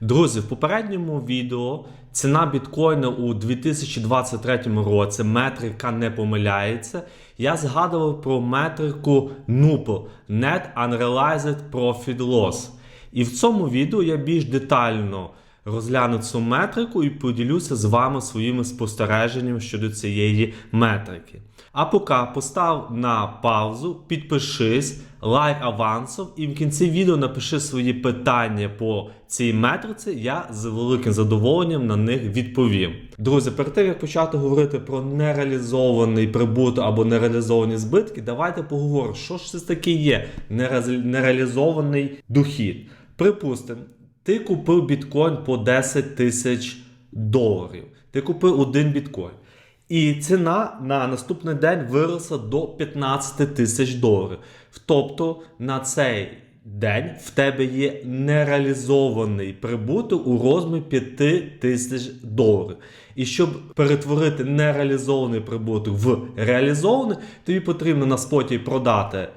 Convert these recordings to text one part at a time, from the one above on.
Друзі, в попередньому відео ціна біткоїна у 2023 році, метрика не помиляється. Я згадував про метрику NUPL – Net Unrealized Profit Loss. І в цьому відео я більш детально розгляну цю метрику і поділюся з вами своїми спостереженнями щодо цієї метрики. А поки постав на паузу, підпишись, лайк авансом і в кінці відео напиши свої питання по цій метриці. Я з великим задоволенням на них відповім. Друзі, перед тим як почати говорити про нереалізований прибуток або нереалізовані збитки, давайте поговоримо, що ж це таке є нереалізований дохід. Припустимо, ти купив біткоін по 10 тисяч доларів. Ти купив один біткоін. І ціна на наступний день виросла до 15 тисяч доларів. Тобто на цей день в тебе є нереалізований прибуток у розмірі 5 тисяч доларів. І щоб перетворити нереалізований прибуток в реалізований, тобі потрібно на споті продати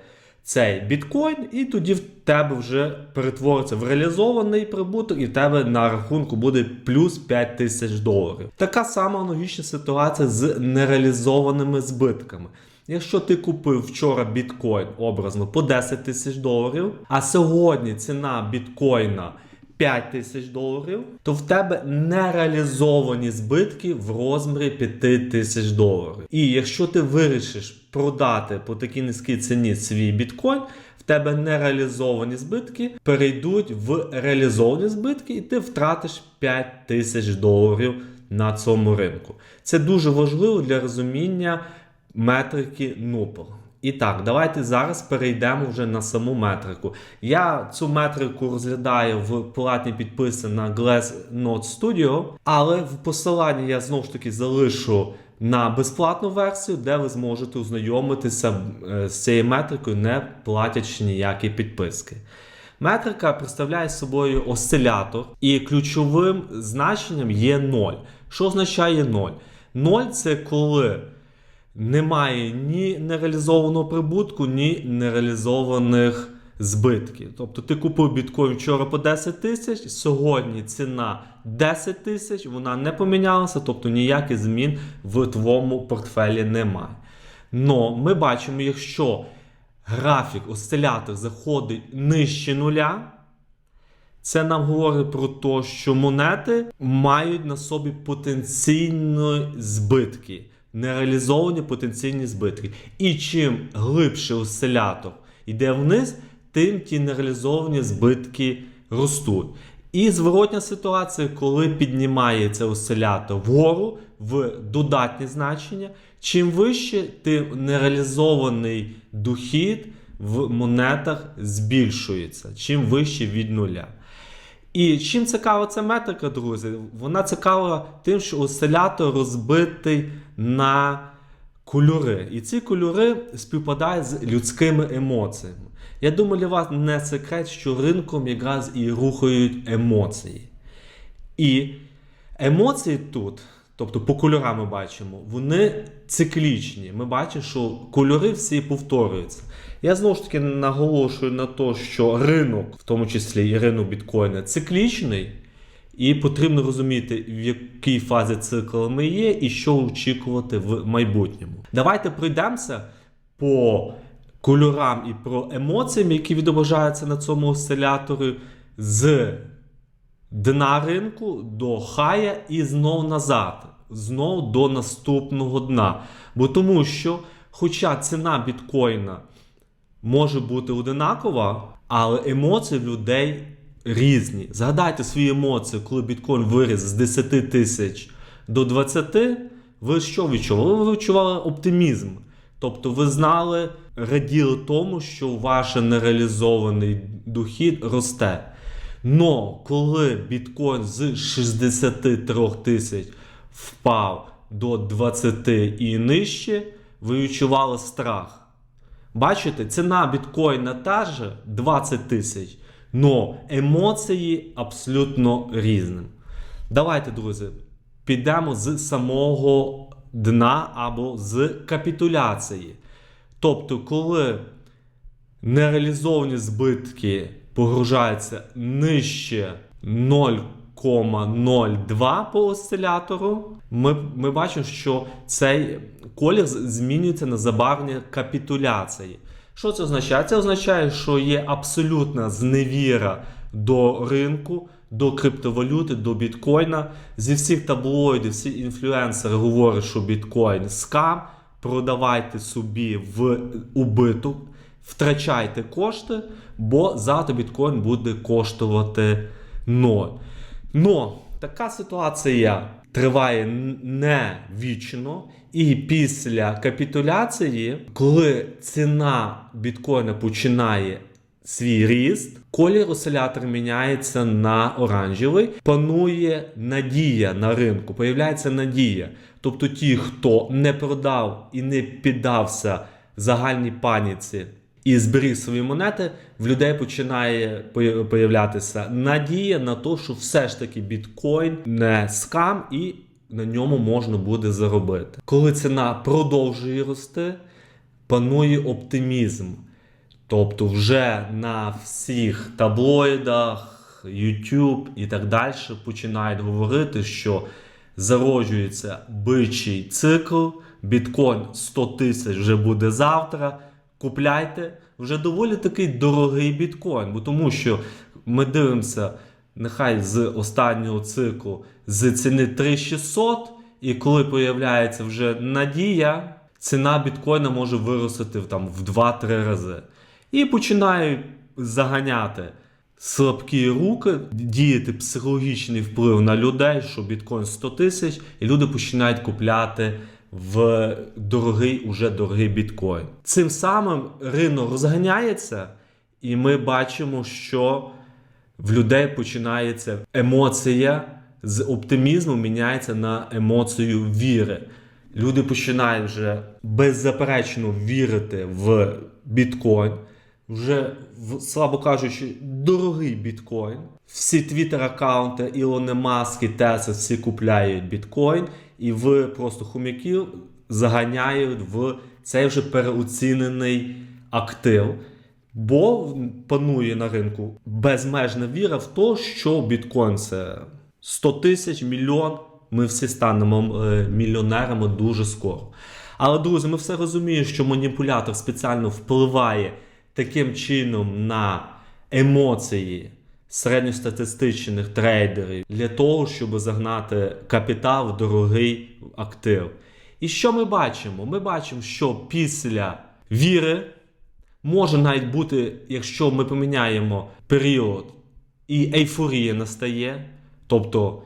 цей біткоін, і тоді в тебе вже перетвориться в реалізований прибуток, і в тебе на рахунку буде плюс 5 тисяч доларів. Така сама аналогічна ситуація з нереалізованими збитками. Якщо ти купив вчора біткоін образно по 10 тисяч доларів, а сьогодні ціна біткоїна 5 тисяч доларів, то в тебе нереалізовані збитки в розмірі 5 тисяч доларів. І якщо ти вирішиш продати по такій низькій ціні свій біткоін, в тебе нереалізовані збитки перейдуть в реалізовані збитки, і ти втратиш 5 тисяч доларів на цьому ринку. Це дуже важливо для розуміння метрики NUPL. І так, давайте зараз перейдемо вже на саму метрику. Я цю метрику розглядаю в платній підписці на Glassnode Studio, але в посиланні я знову ж таки залишу на безплатну версію, де ви зможете ознайомитися е, з цією метрикою, не платячи ніякі підписки. Метрика представляє собою осцилятор, і ключовим значенням є 0. Що означає 0? 0 це коли немає ні нереалізованого прибутку, ні нереалізованих збитків. Тобто ти купив біткоін вчора по 10 тисяч, сьогодні ціна 10 тисяч, вона не помінялася, тобто ніяких змін в твоєму портфелі немає. Но ми бачимо, якщо графік осцилятор заходить нижче нуля, це нам говорить про те, що монети мають на собі потенційні збитки, нереалізовані потенційні збитки. І чим глибше осцилятор йде вниз, тим ті нереалізовані збитки ростуть. І зворотня ситуація, коли піднімається осцилятор вгору в додатні значення, чим вище, тим нереалізований дохід в монетах збільшується, чим вище від нуля. І чим цікава ця метрика, друзі? Вона цікава тим, що осцилятор розбитий на кольори. І ці кольори співпадають з людськими емоціями. Я думаю, для вас не секрет, що ринком якраз і рухають емоції. І емоції тут, тобто по кольорам ми бачимо, вони циклічні. Ми бачимо, що кольори всі повторюються. Я знову ж таки наголошую на те, що ринок, в тому числі і ринок біткоїна, циклічний, і потрібно розуміти, в якій фазі цикла ми є, і що очікувати в майбутньому. Давайте пройдемося по кольорам і про емоціям, які відображаються на цьому осциляторі з дна ринку до хая і знов назад, знов до наступного дна. Бо тому що, хоча ціна біткоїна може бути одинакова, але емоції в людей різні. Згадайте свої емоції, коли біткоін виріс з 10 тисяч до 20, ви що відчували? Ви відчували оптимізм. Тобто ви знали, раділи тому, що ваш нереалізований дохід росте. Но коли біткоін з 63 тисяч впав до 20 і нижче, ви відчували страх. Бачите, ціна біткоїна та же 20 тисяч, но емоції абсолютно різні. Давайте, друзі, підемо з самого дна або з капітуляції. Тобто, коли нереалізовані збитки погружаються нижче 0,02 по осцилятору, ми, ми бачимо, що цей колір змінюється на забарвлення капітуляції. Що це означає? Це означає, що є абсолютна зневіра до ринку, до криптовалюти, до біткоїна. Зі всіх таблоїдів, всі інфлюенсери говорять, що біткоін скам. Продавайте собі в убиток, втрачайте кошти, бо завтра біткоін буде коштувати ноль. Но така ситуація триває не вічно, і після капітуляції, коли ціна біткоїна починає свій ріст, колір осцилятора міняється на оранжевий, панує надія на ринку, появляється надія. Тобто ті, хто не продав і не піддався загальній паніці і зберіг свої монети, в людей починає появлятися надія на те, що все ж таки біткоін не скам і на ньому можна буде заробити. Коли ціна продовжує рости, панує оптимізм. Тобто, вже на всіх таблоїдах, YouTube і так далі починають говорити, що зароджується бичий цикл, біткоін 100 тисяч вже буде завтра. Купляйте вже доволі такий дорогий біткоін, бо тому що ми дивимося, нехай з останнього циклу з ціни 3600, і коли появляється вже надія, ціна біткоїна може вирости там, в 2-3 рази. І починають заганяти слабкі руки, діяти психологічний вплив на людей, що біткоін 100 тисяч, і люди починають купляти в дорогий, уже дорогий біткоін. Цим самим ринок розганяється, і ми бачимо, що в людей починається емоція з оптимізму міняється на емоцію віри. Люди починають вже беззаперечно вірити в біткоін. Вже, слабо кажучи, дорогий біткоін. Всі твіттер-аккаунти Ілони Маски, Теса, всі купляють біткоін, і ви просто хумяків заганяють в цей вже переоцінений актив. Бо панує на ринку безмежна віра в те, що біткоін це 100 тисяч, мільйон. Ми всі станемо е, мільйонерами дуже скоро. Але, друзі, ми все розуміємо, що маніпулятор спеціально впливає таким чином на емоції середньостатистичних трейдерів для того, щоб загнати капітал в дорогий актив. І що ми бачимо? Ми бачимо, що після віри може навіть бути, якщо ми поміняємо період і ейфорія настає, тобто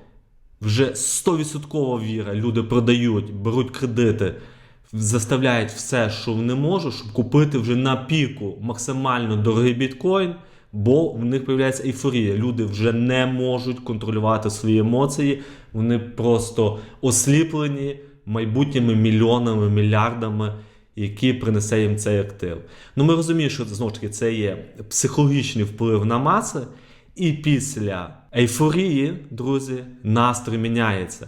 вже 100% віра, люди продають, беруть кредити, заставляють все, що вони можуть, щоб купити вже на піку максимально дорогий біткоін, бо в них з'являється ейфорія. Люди вже не можуть контролювати свої емоції, вони просто осліплені майбутніми мільйонами, мільярдами, які принесе їм цей актив. Ну ми розуміємо, що знову ж таки це є психологічний вплив на маси, і після ейфорії, друзі, настрій міняється.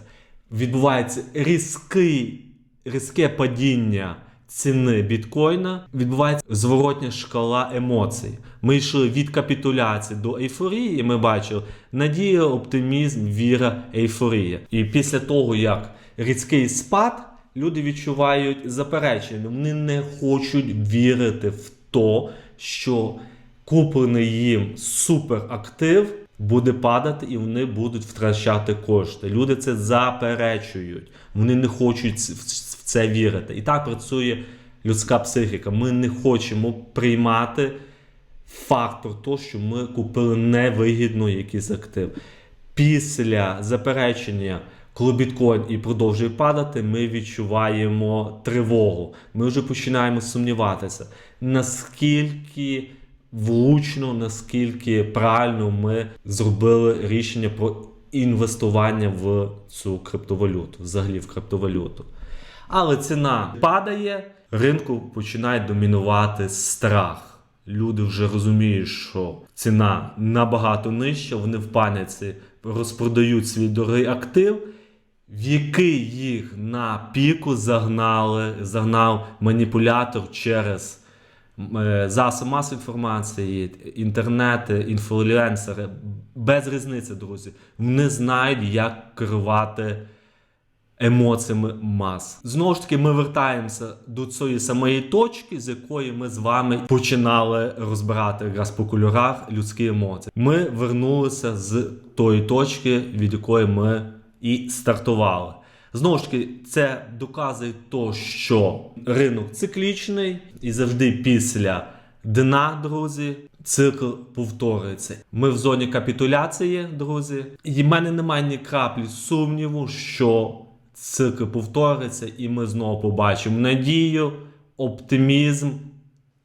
Відбувається різкий, різке падіння ціни біткоїна, відбувається зворотня шкала емоцій. Ми йшли від капітуляції до ейфорії, і ми бачили надія, оптимізм, віра, ейфорія. І після того, як різкий спад, люди відчувають заперечення. Вони не хочуть вірити в то, що куплений їм суперактив буде падати і вони будуть втрачати кошти. Люди це заперечують. Вони не хочуть в це вірити. І так працює людська психіка. Ми не хочемо приймати факт про те, що ми купили невигідно якийсь актив. Після заперечення, коли біткоін і продовжує падати, ми відчуваємо тривогу. Ми вже починаємо сумніватися, наскільки влучно, наскільки правильно ми зробили рішення про інвестування в цю криптовалюту, взагалі в криптовалюту. Але ціна падає, ринку починає домінувати страх. Люди вже розуміють, що ціна набагато нижча, вони в паніці розпродають свій дорогий актив, в який їх на піку загнали, загнав маніпулятор через е, масової інформації, інтернети, інфлюенсери, без різниці, друзі. Вони знають, як керувати емоціями мас. Знову ж таки, ми вертаємося до цієї самої точки, з якої ми з вами починали розбирати якраз по кольорах людські емоції. Ми вернулися з тої точки, від якої ми і стартували. Знову ж таки, це доказує то, що ринок циклічний і завжди після дна, друзі, цикл повторюється. Ми в зоні капітуляції, друзі. І в мене немає ні краплі сумніву, що цикл повториться, і ми знову побачимо надію, оптимізм,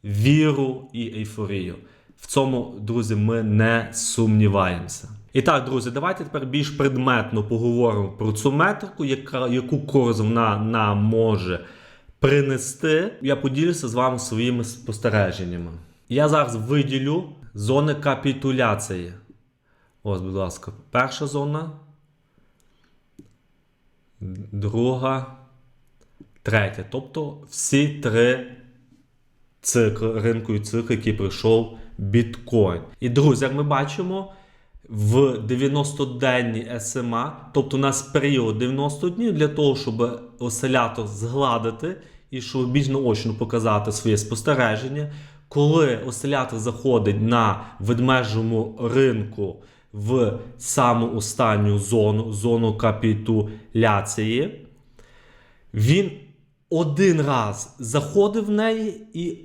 віру і ейфорію. В цьому, друзі, ми не сумніваємося. І так, друзі, давайте тепер більш предметно поговоримо про цю метрику, яка, яку користь вона нам може принести. Я поділюся з вами своїми спостереженнями. Я зараз виділю зони капітуляції. Ось, будь ласка, перша зона, друга, третя. Тобто всі три цикли, ринкові цикли, який пройшов біткоін. І друзі, як ми бачимо, в 90-денні СМА, тобто у нас період 90 днів для того, щоб осцилятор згладити і щоб більш наочно показати своє спостереження. Коли осцилятор заходить на ведмежому ринку в саму останню зону, зону капітуляції, він один раз заходить в неї і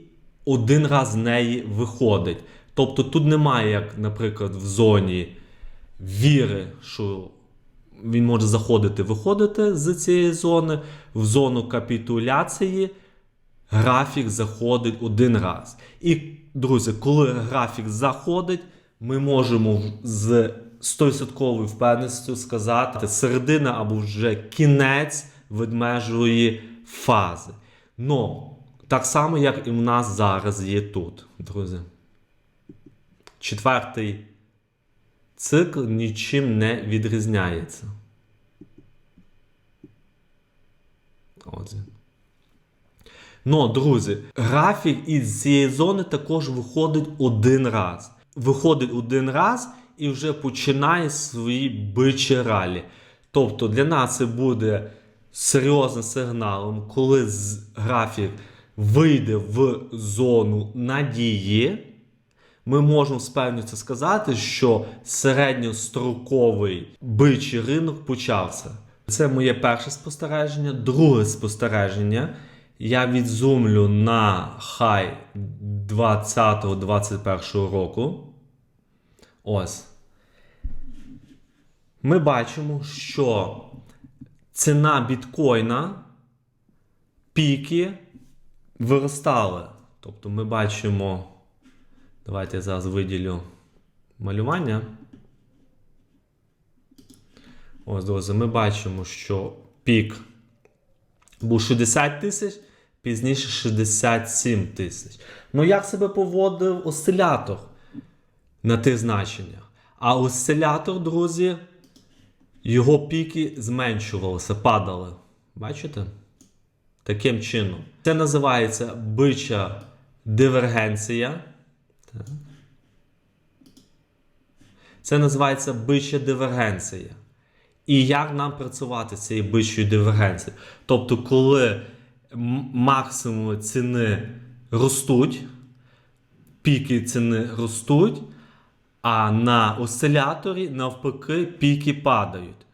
один раз з неї виходить. Тобто тут немає, як, наприклад, в зоні віри, що він може заходити, виходити з цієї зони. В зону капітуляції графік заходить один раз. І, друзі, коли графік заходить, ми можемо з 100% впевненістю сказати середина або вже кінець ведмежої фази. Ну, так само, як і в нас зараз є тут, друзі. Четвертий цикл нічим не відрізняється. Отже. Ну, друзі, графік із цієї зони також виходить один раз. Виходить один раз і вже починає свої бичі ралі. Тобто для нас це буде серйозним сигналом, коли графік вийде в зону надії. Ми можемо з певністю сказати, що середньостроковий бичий ринок почався. Це моє перше спостереження. Друге спостереження. Я відзумлю на хай 20-21 року. Ось. Ми бачимо, що ціна біткоїна піки виростали. Тобто ми бачимо. Давайте я зараз виділю малювання. Ось, друзі, ми бачимо, що пік був 60 тисяч, пізніше 67 тисяч. Ну, як себе поводив осцилятор на тих значеннях? А осцилятор, друзі, його піки зменшувалися, падали. Бачите? Таким чином. Це називається бича дивергенція. Це називається бича дивергенція. І як нам працювати з цією бичою дивергенцією? Тобто, коли м- максимуми ціни ростуть, піки ціни ростуть, а на осциляторі навпаки піки падають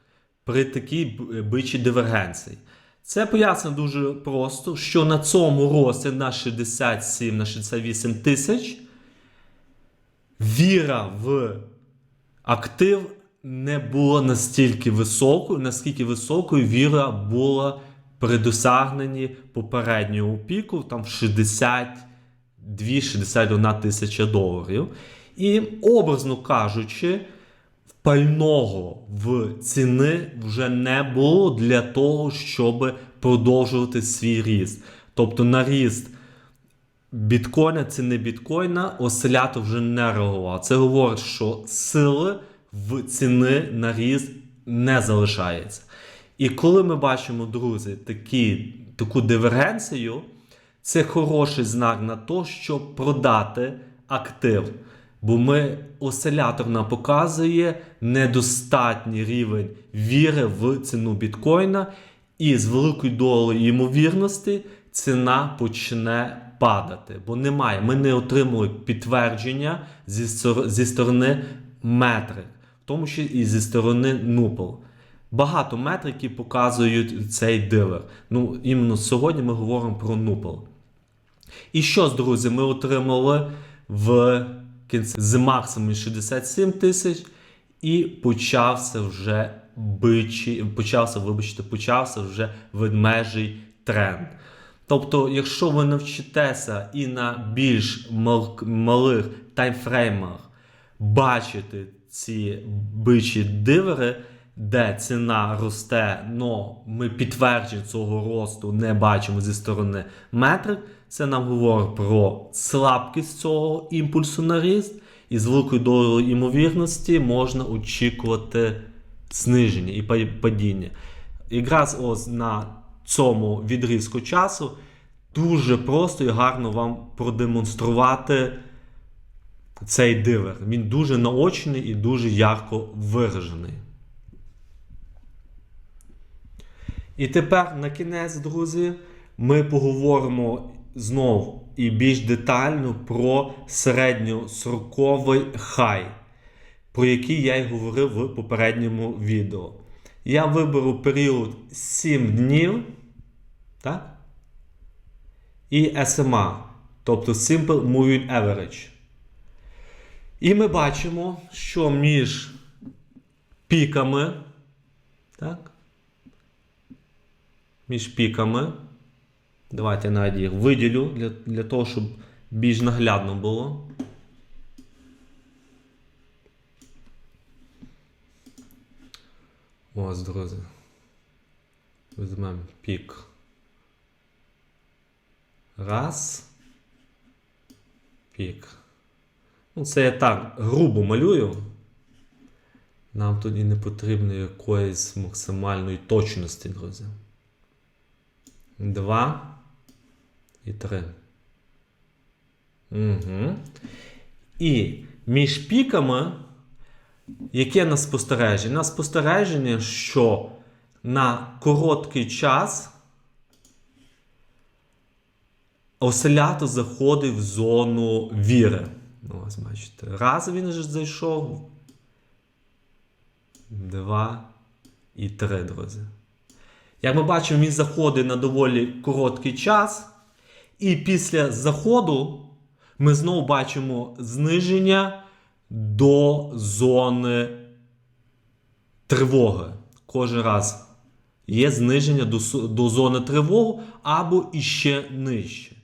при такій бичій дивергенції. Це пояснено дуже просто, що на цьому рості на 67 на 68 тисяч віра в актив не була настільки високою, наскільки високою віра була при досягненні попереднього піку, там в 62-61 тисяча доларів. І, образно кажучи, пального в ціни вже не було для того, щоб продовжувати свій ріст. Тобто на ріст біткоїна, ціни біткоїна, осцилятор вже не реагував. Це говорить, що сили в ціни на ріст не залишається. І коли ми бачимо, друзі, такі, таку дивергенцію, це хороший знак на те, щоб продати актив. Бо ми осцилятор нам показує недостатній рівень віри в ціну біткоїна, і з великою долею ймовірності ціна почне падати. Бо немає. Ми не отримали підтвердження зі, зі сторони метрик, в тому числі і зі сторони Нупл. Багато метриків показують цей дивер. Ну, іменно сьогодні ми говоримо про Нупл. І що ж, друзі, ми отримали в кінці з максимум 67 тисяч, і почався вже бичі, почався, вибачте, почався вже ведмежий тренд. Тобто, якщо ви навчитеся і на більш мал- малих таймфреймах бачити ці бичі дивери, де ціна росте, але ми підтвердження цього росту не бачимо зі сторони метрик, це нам говорить про слабкість цього імпульсу на ріст, і з великою долею ймовірності можна очікувати зниження і падіння. Якраз ось на цьому відрізку часу дуже просто і гарно вам продемонструвати цей дивер. Він дуже наочний і дуже ярко виражений. І тепер на кінець, друзі, ми поговоримо знов і більш детально про середньосроковий хай, про який я й говорив в попередньому відео. Я виберу період 7 днів. Так? І SMA, тобто Simple Moving Average. І ми бачимо, що між піками, так? Між піками. Давайте я навіть їх виділю для, для того, щоб більш наглядно було. Ось, друзі. Візьмемо пік. Раз. Пік. Ну, це я так грубо малюю. Нам тут і не потрібно якоїсь максимальної точності, друзі. Два і три. Угу. І між піками, яке на спостереження? На спостереження, що на короткий час осцилятор заходить в зону віри. Ну, ось бачите. Раз він вже зайшов. Два і три, друзі. Як ми бачимо, він заходить на доволі короткий час. І після заходу ми знову бачимо зниження до зони тривоги. Кожен раз є зниження до, до зони тривоги або іще нижче.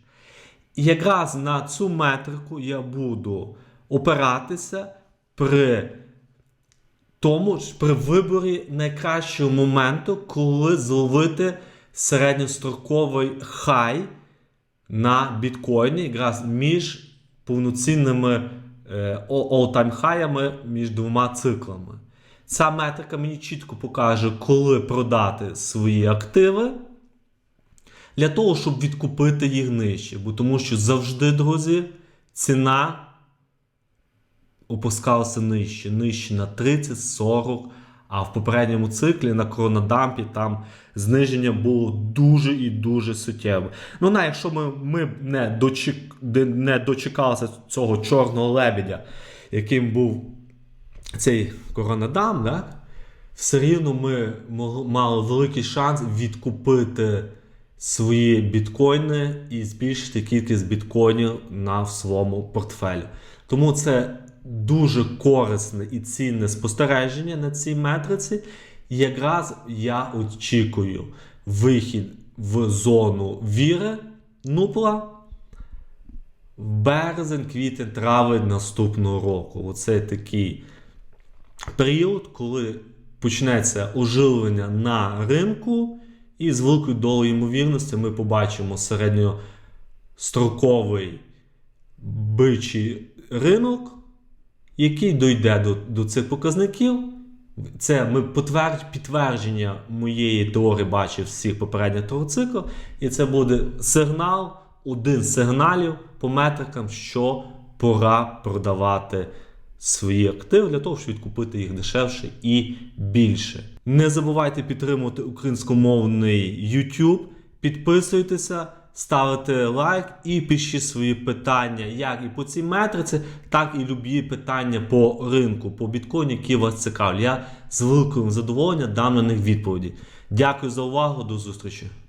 І якраз на цю метрику я буду опиратися при тому ж при виборі найкращого моменту, коли зловити середньостроковий хай на біткоїні, якраз між повноцінними е, all-time хаями між двома циклами. Ця метрика мені чітко покаже, коли продати свої активи для того, щоб відкупити їх нижче. Бо тому що завжди, друзі, ціна опускалася нижче, нижче на 30-40. А в попередньому циклі на коронадампі там зниження було дуже і дуже суттєве. Ну, на, якщо ми, ми не, дочек, не дочекалися цього чорного лебедя, яким був цей коронадам, так? все рівно ми мали великий шанс відкупити свої біткоїни і збільшити кількість біткоїнів на в своєму портфелі. Тому це дуже корисне і цінне спостереження на цій метриці. Якраз я очікую вихід в зону віри нупла в березень, квітень, травень наступного року. Оце такий період, коли почнеться оживлення на ринку, і з великою долею ймовірності ми побачимо середньостроковий бичий ринок, який дойде до, до цих показників. Це ми підтвердження моєї теорії бачив всіх попередніх циклів, і це буде сигнал один з сигналів по метрикам, що пора продавати свої активи для того, щоб відкупити їх дешевше і більше. Не забувайте підтримувати українськомовний YouTube, підписуйтеся, ставите лайк і пишіть свої питання, як і по цій метриці, так і любі питання по ринку, по біткоїну, які вас цікавлять. Я з великим задоволенням дам на них відповіді. Дякую за увагу, до зустрічі.